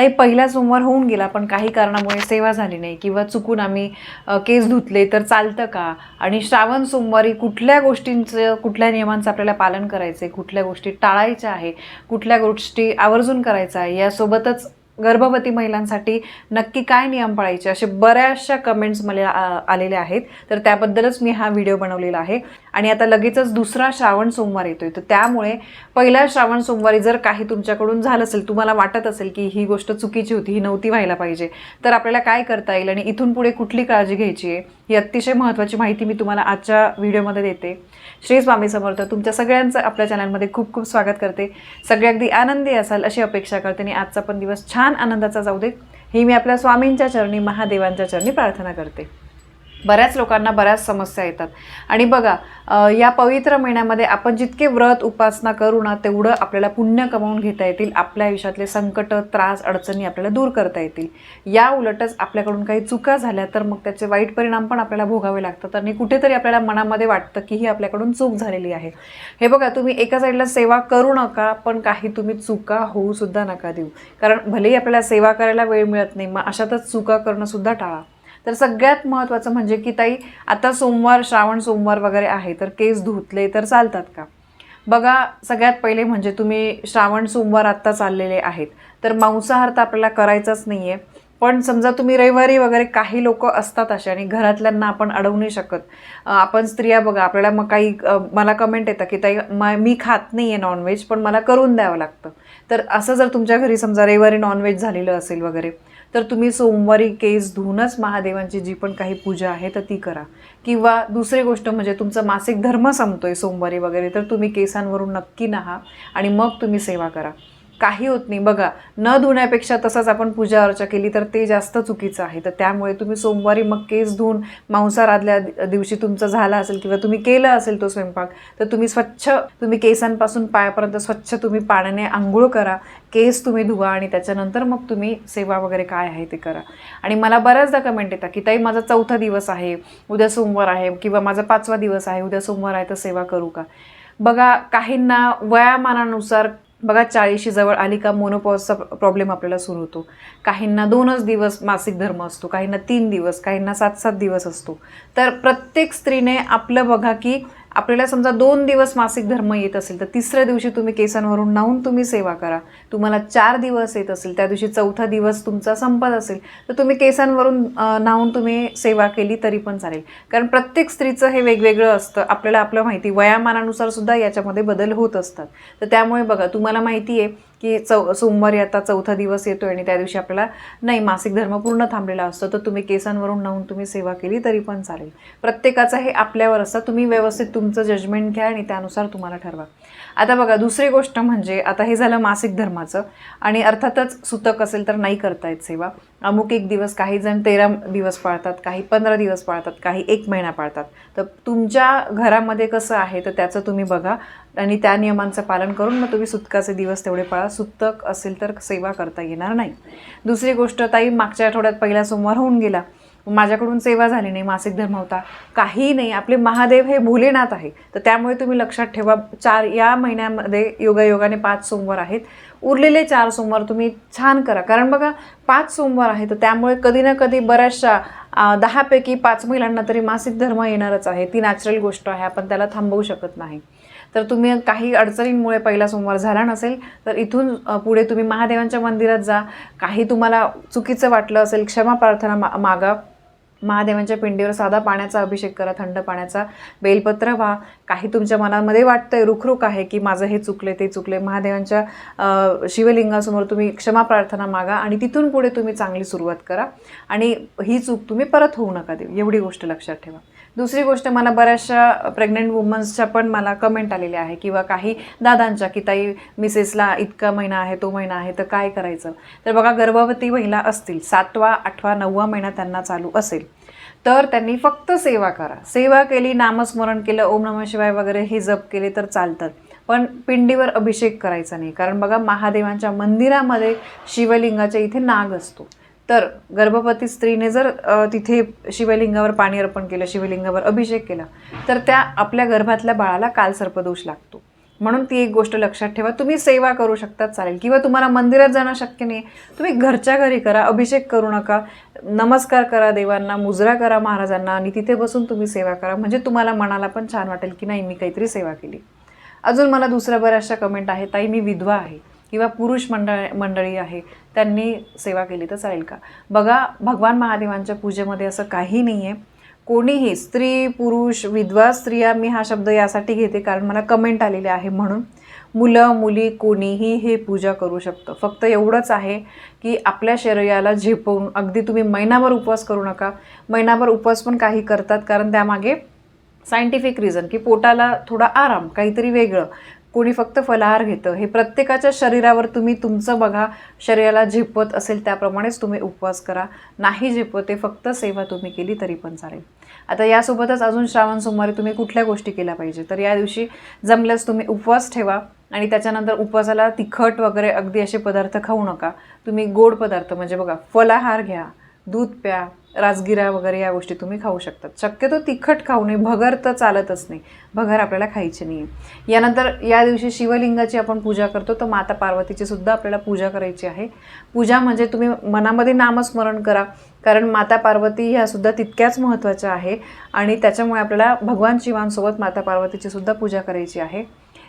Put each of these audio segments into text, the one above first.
ताई पहिला सोमवार होऊन गेला पण काही कारणामुळे सेवा झाली नाही किंवा चुकून आम्ही केस धुतले तर चालतं का? आणि श्रावण सोमवारी कुठल्या गोष्टींचं कुठल्या नियमांचं आपल्याला पालन करायचं आहे कुठल्या गोष्टी टाळायच्या आहे? कुठल्या गोष्टी आवर्जून करायचं आहे? यासोबतच गर्भवती महिलांसाठी नक्की काय नियम पाळायचे असे बऱ्याचशा कमेंट्स मला आ- आहेत. तर त्याबद्दलच मी हा व्हिडिओ बनवलेला आहे. आणि आता लगेचच दुसरा श्रावण सोमवार येतोय. तर त्यामुळे पहिला श्रावण सोमवारी जर काही तुमच्याकडून झालं असेल तुम्हाला वाटत असेल की ही गोष्ट चुकीची होती ही नव्हती व्हायला पाहिजे तर आपल्याला काय करता येईल? आणि इथून पुढे कुठली काळजी घ्यायची आहे? ही अतिशय महत्त्वाची माहिती मी तुम्हाला आजच्या व्हिडिओमध्ये देते. श्री स्वामी समर्थ तुमच्या सगळ्यांचं आपल्या चॅनलमध्ये खूप खूप स्वागत करते. सगळे अगदी आनंदी असाल अशी अपेक्षा करते आणि आजचा पण दिवस छान आनंदाचा जाऊ दे ही मी आपल्या स्वामींच्या चरणी महादेवांच्या चरणी प्रार्थना करते. बऱ्याच लोकांना बऱ्याच समस्या येतात. आणि बघा या पवित्र महिन्यामध्ये आपण जितके व्रत उपासना करू ना तेवढं आपल्याला पुण्य कमावून घेता येतील. आपल्या आयुष्यातले संकट त्रास अडचणी आपल्याला दूर करता येतील. या उलटच आपल्याकडून काही चुका झाल्या तर मग त्याचे वाईट परिणाम पण आपल्याला भोगावे लागतात आणि कुठेतरी आपल्याला मनामध्ये वाटतं की ही आपल्याकडून चूक झालेली आहे. हे बघा तुम्ही एका साईडला सेवा करू नका पण काही तुम्ही चुका होऊसुद्धा नका देऊ. कारण भलेही आपल्याला सेवा करायला वेळ मिळत नाही मग अशातच चुका करणंसुद्धा टाळा. तर सगळ्यात महत्त्वाचं म्हणजे की ताई आता सोमवार श्रावण सोमवार वगैरे आहे तर केस धुतले तर चालतात का? बघा सगळ्यात पहिले म्हणजे तुम्ही श्रावण सोमवार आत्ता चाललेले आहेत तर मांसाहार तर आपल्याला करायचाच नाही आहे पण समजा तुम्ही रविवारी वगैरे काही लोक असतात असे आणि घरातल्यांना आपण अडवू नाही शकत. आपण स्त्रिया बघा आपल्याला मग काही मला कमेंट येतं की ताई म- मी खात नाही आहे नॉनव्हेज पण मला करून द्यावं लागतं. तर असं जर तुमच्या घरी समजा रविवारी नॉनव्हेज झालेलं असेल वगैरे तर तुम्ही सोमवारी केस धुवूनच महादेवांची जी पण काही पूजा आहे तर ती करा. किंवा दुसरी गोष्ट म्हणजे तुमचा मासिक धर्म संपतोय सोमवारी वगैरे तर तुम्ही केसांवरून नक्की नहा आणि मग तुम्ही सेवा करा. काही होत नाही. बघा न धुण्यापेक्षा तसंच आपण पूजा अर्चा केली तर ते जास्त चुकीचं आहे. तर त्यामुळे तुम्ही सोमवारी मग केस धुवून मांसाहार आदल्या दिवशी तुमचं झाला असेल किंवा तुम्ही केलं असेल तो स्वयंपाक तर तुम्ही स्वच्छ तुम्ही केसांपासून पायापर्यंत स्वच्छ तुम्ही पाण्याने आंघोळ करा केस तुम्ही धुवा आणि त्याच्यानंतर मग तुम्ही सेवा वगैरे काय आहे ते करा. आणि मला बऱ्याचदा कमेंट येतात की ताई माझा चौथा दिवस आहे उद्या सोमवार आहे किंवा माझा पाचवा दिवस आहे उद्या सोमवार आहे तर सेवा करू का? बघा काहींना वयामानानुसार बघा चाळीशी जवळ आली का मोनोपॉजचा प्रॉब्लेम आपल्याला सुरू होतो. काहींना दोनच दिवस मासिक धर्म असतो काहींना तीन दिवस काहींना सात सात दिवस असतो. तर प्रत्येक स्त्रीने आपलं बघा की आपल्याला समजा दोन दिवस मासिक धर्म येत असेल तर तिसऱ्या दिवशी तुम्ही केसांवरून नाहून तुम्ही सेवा करा. तुम्हाला चार दिवस येत असेल त्या दिवशी चौथा दिवस तुमचा संपत असेल तर तुम्ही केसांवरून नाहून तुम्ही सेवा केली तरी पण चालेल. कारण प्रत्येक स्त्रीचं हे वेगवेगळं असतं. आपल्याला आपलं माहिती वयामानानुसार सुद्धा याच्यामध्ये बदल होत असतात. तर त्यामुळे बघा तुम्हाला माहिती आहे की चौ सोमवारी आता चौथा दिवस येतो आणि त्या दिवशी आपल्याला नाही मासिक धर्म पूर्ण थांबलेला असतो तर तुम्ही केसांवरून नाहून तुम्ही सेवा केली तरी पण चालेल. प्रत्येकाचं हे आपल्यावर असतं तुम्ही व्यवस्थित तुमचं जजमेंट घ्या आणि त्यानुसार तुम्हाला ठरवा. आता बघा दुसरी गोष्ट म्हणजे आता हे झालं मासिक धर्माचं आणि अर्थातच सुतक असेल तर नाही करता येत सेवा. अमुक एक दिवस काही जण तेरा दिवस पाळतात काही पंधरा दिवस पाळतात काही एक महिना पाळतात. तर तुमच्या घरामध्ये कसं आहे तर त्याचं तुम्ही बघा. आणि त्या नियमांचं पालन करून मग तुम्ही सुतकाचे दिवस तेवढे पाळा. सुतक असेल तर सेवा करता येणार नाही. दुसरी गोष्ट ताई मागच्या आठवड्यात पहिला सोमवार होऊन गेला. माझ्याकडून सेवा झाली नाही मासिक धर्म होता. काही नाही आपले महादेव हे भोलेनाथ आहे तर त्यामुळे तुम्ही लक्षात ठेवा चार या महिन्यामध्ये योगायोगाने पाच सोमवार आहेत. उरलेले चार सोमवार तुम्ही छान करा. कारण बघा पाच सोमवार आहे तर त्यामुळे कधी ना कधी बऱ्याचशा दहापैकी पाच महिलांना तरी मासिक धर्म येणारच आहे. ती नॅचरल गोष्ट आहे आपण त्याला थांबवू शकत नाही. तर तुम्ही काही अडचणींमुळे पहिला सोमवार झाला नसेल तर इथून पुढे तुम्ही महादेवांच्या मंदिरात जा. काही तुम्हाला चुकीचं वाटलं असेल क्षमा प्रार्थना मा मागा. महादेवांच्या पिंडीवर साधा पाण्याचा अभिषेक करा थंड पाण्याचा. बेलपत्र व्हा. काही तुमच्या मनामध्ये वाटतं आहे रुखरुख आहे की माझं हे चुकले ते चुकले महादेवांच्या शिवलिंगासमोर तुम्ही क्षमा प्रार्थना मागा आणि तिथून पुढे तुम्ही चांगली सुरुवात करा. आणि ही चूक तुम्ही परत होऊ नका देऊ. एवढी गोष्ट लक्षात ठेवा. दुसरी गोष्ट मला बऱ्याचशा प्रेग्नंट वुमन्सच्या पण मला कमेंट आलेल्या आहे किंवा काही दादांच्या की ताई मिसेसला इतका महिना आहे तो महिना आहे तर काय करायचं? तर बघा गर्भवती महिला असतील सातवा आठवा नववा महिना त्यांना चालू असेल तर त्यांनी फक्त सेवा करा. सेवा केली नामस्मरण केलं ओम नमः शिवाय वगैरे हे जप केले तर चालतात. पण पिंडीवर अभिषेक करायचा नाही. कारण बघा महादेवांच्या मंदिरामध्ये शिवलिंगाच्या इथे नाग असतो. तर गर्भवती स्त्रीने जर तिथे शिवलिंगावर पाणी अर्पण केलं शिवलिंगावर अभिषेक केला तर त्या आपल्या गर्भातल्या बाळाला कालसर्पदोष लागतो. म्हणून ती एक गोष्ट लक्षात ठेवा. तुम्ही सेवा करू शकता चालेल. किंवा तुम्हाला मंदिरात जाणं शक्य नाही. तुम्ही घरच्या घरी करा अभिषेक करू नका. नमस्कार करा देवांना मुजरा करा महाराजांना आणि तिथे बसून तुम्ही सेवा करा. म्हणजे तुम्हाला मनाला पण छान वाटेल की नाही मी काहीतरी सेवा केली. अजून मला दुसऱ्या बऱ्याचशा कमेंट आहे ताई मी विधवा आहे. किंवा पुरुष मंडळ मंडळी आहे त्यांनी सेवा केली तर चालेल का? बघा भगवान महादेवांच्या पूजेमध्ये असं काही नाही आहे कोणीही स्त्री पुरुष विधवा स्त्रिया मी हा शब्द यासाठी घेते कारण मला कमेंट आलेले आहे म्हणून. मुलं मुली कोणीही हे पूजा करू शकतं. फक्त एवढंच आहे की आपल्या शरीराला झेपवून अगदी तुम्ही महिनाभर उपवास करू नका. महिनाभर उपवास पण काही करतात कारण त्यामागे सायंटिफिक रिझन की पोटाला थोडा आराम काहीतरी वेगळं. कोणी फक्त फलाहार घेतं हे प्रत्येकाच्या शरीरावर तुम्ही तुमचं बघा. शरीराला झेपत असेल त्याप्रमाणेच तुम्ही उपवास करा. नाही झेपत ते फक्त सेवा तुम्ही केली तरी पण चालेल. आता यासोबतच अजून श्रावण सोमवारी तुम्ही कुठल्या गोष्टी केल्या पाहिजे? तर या दिवशी जमल्यास तुम्ही उपवास ठेवा आणि त्याच्यानंतर उपवासाला तिखट वगैरे अगदी असे पदार्थ खाऊ नका. तुम्ही गोड पदार्थ म्हणजे बघा फलाहार घ्या दूध प्या राजगिरा वगैरे या गोष्टी तुम्ही खाऊ शकतात. शक्यतो तिखट खाऊ नये भगर तर चालतच नाही. भगर आपल्याला खायची नाही आहे यानंतर या दिवशी शिवलिंगाची आपण पूजा करतो तर माता पार्वतीची सुद्धा आपल्याला पूजा करायची आहे. पूजा म्हणजे तुम्ही मनामध्ये नामस्मरण करा कारण माता पार्वती ह्या सुद्धा तितक्याच महत्त्वाच्या आहे आणि त्याच्यामुळे आपल्याला भगवान शिवांसोबत माता पार्वतीची सुद्धा पूजा करायची आहे.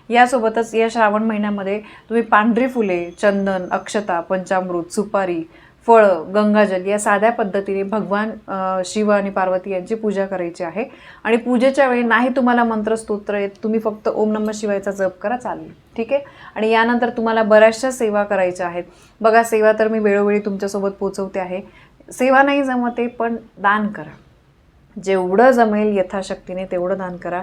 यासोबतच या श्रावण महिन्यामध्ये तुम्ही पांढरी फुले चंदन अक्षता पंचामृत सुपारी फळं गंगाजल या साध्या पद्धतीने भगवान शिव आणि पार्वती यांची पूजा करायची आहे. आणि पूजेच्या वेळी नाही तुम्हाला मंत्रस्तोत्र येत तुम्ही फक्त ओम नम शिवायचा जप करा चालेल. ठीक आहे? आणि यानंतर तुम्हाला बऱ्याचशा सेवा करायच्या आहेत. बघा सेवा तर मी वेळोवेळी तुमच्यासोबत पोचवते आहे. सेवा नाही जमते पण दान करा. जेवढं जमेल यथाशक्तीने तेवढं दान करा.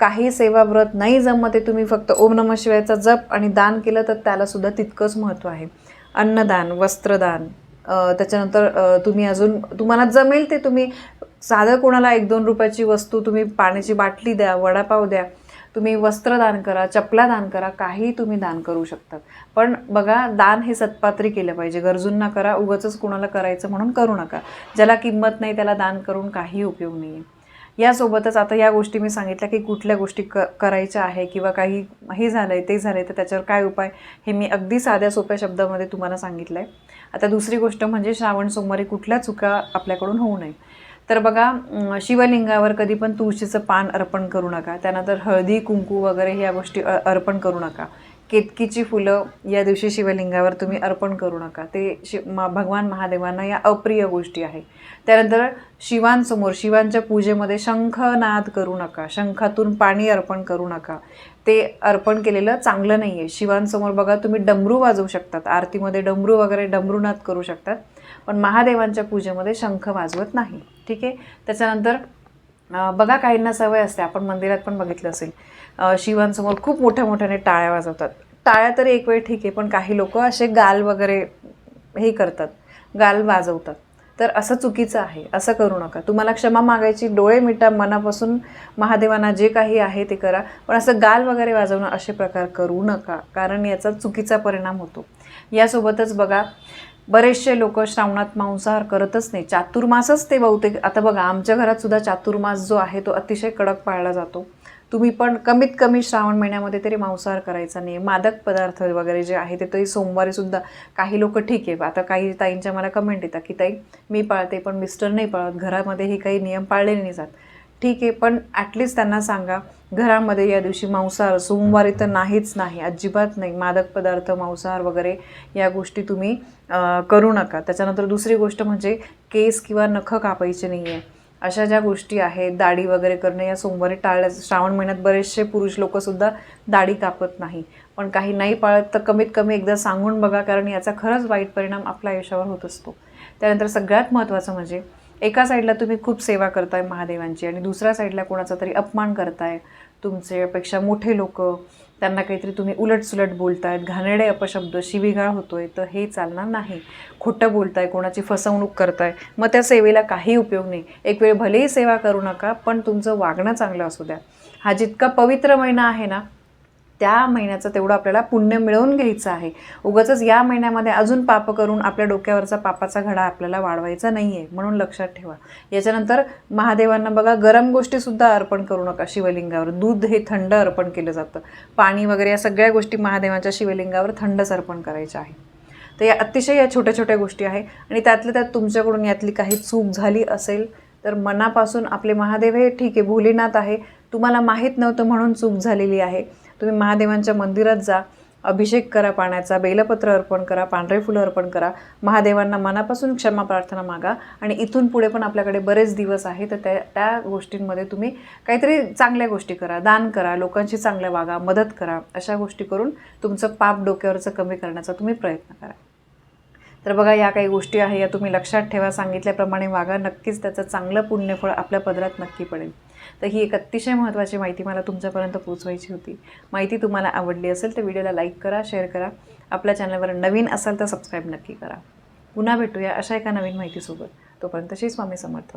काही सेवा व्रत नाही जमते तुम्ही फक्त ओम नम शिवायचा जप आणि दान केलं तर त्यालासुद्धा तितकंच महत्त्व आहे. अन्नदान वस्त्रदान त्याच्यानंतर तुम्ही अजून तुम्हाला जमेल ते तुम्ही साधं कोणाला एक दोन रुपयाची वस्तू तुम्ही पाण्याची बाटली द्या वडापाव द्या तुम्ही वस्त्र दान करा चपला दान करा काही तुम्ही दान करू शकतात. पण बघा दान हे सत्पात्री केलं पाहिजे. गरजूंना करा उगाचच कुणाला करायचं म्हणून करू नका. ज्याला किंमत नाही त्याला दान करून काही उपयोग नाही आहे यासोबतच आता या गोष्टी मी सांगितल्या की कुठल्या गोष्टी क करायच्या आहे किंवा काही हे झालं आहे ते झालं आहे तर त्याच्यावर काय उपाय हे मी अगदी साध्या सोप्या शब्दामध्ये तुम्हाला सांगितलं आहे आता दुसरी गोष्ट म्हणजे श्रावण सोमवारी कुठल्या चुका आपल्याकडून होऊ नये. तर बघा शिवलिंगावर कधी पण तुळशीचं पान अर्पण करू नका. त्यानंतर हळदी कुंकू वगैरे ह्या गोष्टी अर्पण करू नका. केतकीची फुलं या दिवशी शिवलिंगावर तुम्ही अर्पण करू नका. ते शिव मा भगवान महादेवांना या अप्रिय गोष्टी आहे. त्यानंतर शिवांसमोर शिवांच्या पूजेमध्ये शंखनाद करू नका. शंखातून पाणी अर्पण करू नका. ते अर्पण केलेलं चांगलं नाही आहे शिवांसमोर बघा तुम्ही डमरू वाजवू शकतात. आरतीमध्ये डमरू वगैरे डमरूनाद करू शकतात. पण महादेवांच्या पूजेमध्ये शंख वाजवत नाही. ठीक आहे? त्याच्यानंतर बघा काहींना सवय असते. आपण मंदिरात पण बघितलं असेल. शिवांसमोर खूप मोठ्या मोठ्याने टाळ्या वाजवतात. टाळ्या तरी एक वेळ ठीक आहे पण काही लोक असे गाल वगैरे हे करतात. गाल वाजवतात. तर असं चुकीचं आहे असं करू नका. तुम्हाला क्षमा मागायची डोळे मिटा मनापासून महादेवांना जे काही आहे ते करा. पण असं गाल वगैरे वाजवणं असे प्रकार करू नका कारण याचा चुकीचा परिणाम होतो. यासोबतच बघा बरेचसे लोक श्रावणात मांसाहार करतच नाही. चातुर्मासच ते बहुतेक आता बघा आमच्या घरात सुद्धा चातुर्मास जो आहे तो अतिशय कडक पाळला जातो. तुम्ही पण कमीत कमी श्रावण महिन्यामध्ये तरी मांसाहार करायचा नाही. मादक पदार्थ वगैरे जे आहे ते तरी सोमवारी सुद्धा काही लोक ठीक आहे. आता काही ताईंच्या मला कमेंट येतात की ताई मी पाळते पण मिस्टर नाही पाळत. घरामध्ये हे काही नियम पाळले नाही जात. ठीक आहे पण ॲटलिस्ट त्यांना सांगा घरामध्ये या दिवशी मांसाहार सोमवारी तर नाहीच नाही. अजिबात नाही. मादक पदार्थ मांसाहार वगैरे या गोष्टी तुम्ही करू नका. त्याच्यानंतर दुसरी गोष्ट म्हणजे केस किंवा नखं कापायचे नाही आहे अशा ज्या गोष्टी आहेत दाढी वगैरे करणं या सोमवारी टाळल्या श्रावण महिन्यात बरेचसे पुरुष लोकसुद्धा दाढी कापत नाही. पण काही नाही पाळत तर कमीत कमी एकदा सांगून बघा कारण याचा खरंच वाईट परिणाम आपल्या आयुष्यावर होत असतो. त्यानंतर सगळ्यात महत्त्वाचं म्हणजे एका साईडला तुम्ही खूप सेवा करताय महादेवांची आणि दुसऱ्या साईडला कोणाचा तरी अपमान करताय तुमच्यापेक्षा मोठे लोक त्यांना काहीतरी तुम्ही उलटसुलट बोलतायत घाणेरडे अपशब्द शिवीगाळ होतोय तर हे चालणार नाही. खोटं बोलताय कोणाची फसवणूक करताय मग त्या सेवेला काही उपयोग नाही. एक वेळ भलेही सेवा करू नका पण तुमचं वागणं चांगलं असू द्या. हा जितका पवित्र महिना आहे ना त्या महिन्याचं तेवढं आपल्याला पुण्य मिळवून घ्यायचं आहे. उगाच या महिन्यामध्ये अजून पाप करून आपल्या डोक्यावरचा पापाचा घडा आपल्याला वाढवायचा नाही आहे म्हणून लक्षात ठेवा. याच्यानंतर महादेवांना बघा गरम गोष्टीसुद्धा अर्पण करू नका शिवलिंगावर. दूध हे थंड अर्पण केलं जातं. पाणी वगैरे या सगळ्या गोष्टी महादेवाच्या शिवलिंगावर थंडच अर्पण करायच्या आहे तर या अतिशय या छोट्या छोट्या गोष्टी आहे आणि त्यातल्या त्यात तुमच्याकडून यातली काही चूक झाली असेल तर मनापासून आपले महादेव हे ठीक आहे भोलेनाथ आहे. तुम्हाला माहीत नव्हतं म्हणून चूक झालेली आहे. तुम्ही महादेवांच्या मंदिरात जा अभिषेक करा पाण्याचा बेलपत्र अर्पण करा पांढरे फुलं अर्पण करा. महादेवांना मनापासून क्षमा प्रार्थना मागा आणि इथून पुढे पण आपल्याकडे बरेच दिवस आहे तर त्या त्या गोष्टींमध्ये तुम्ही काहीतरी चांगल्या गोष्टी करा दान करा लोकांशी चांगलं वागा मदत करा अशा गोष्टी करून तुमचं पाप डोक्यावरचं कमी करण्याचा तुम्ही प्रयत्न करा. तर बघा या काही गोष्टी आहे या तुम्ही लक्षात ठेवा. सांगितल्याप्रमाणे वागा नक्कीच त्याचं चांगलं पुण्यफळ आपल्या पदरात नक्की पडेल. तर ही एक अतिशय महत्त्वाची माहिती मला तुमच्यापर्यंत पोचवायची होती. माहिती तुम्हाला आवडली असेल तर व्हिडिओला लाईक करा शेअर करा. आपल्या चॅनलवर नवीन असाल तर सबस्क्राईब नक्की करा. पुन्हा भेटूया अशा एका नवीन माहितीसोबत. तोपर्यंत श्री स्वामी समर्थ.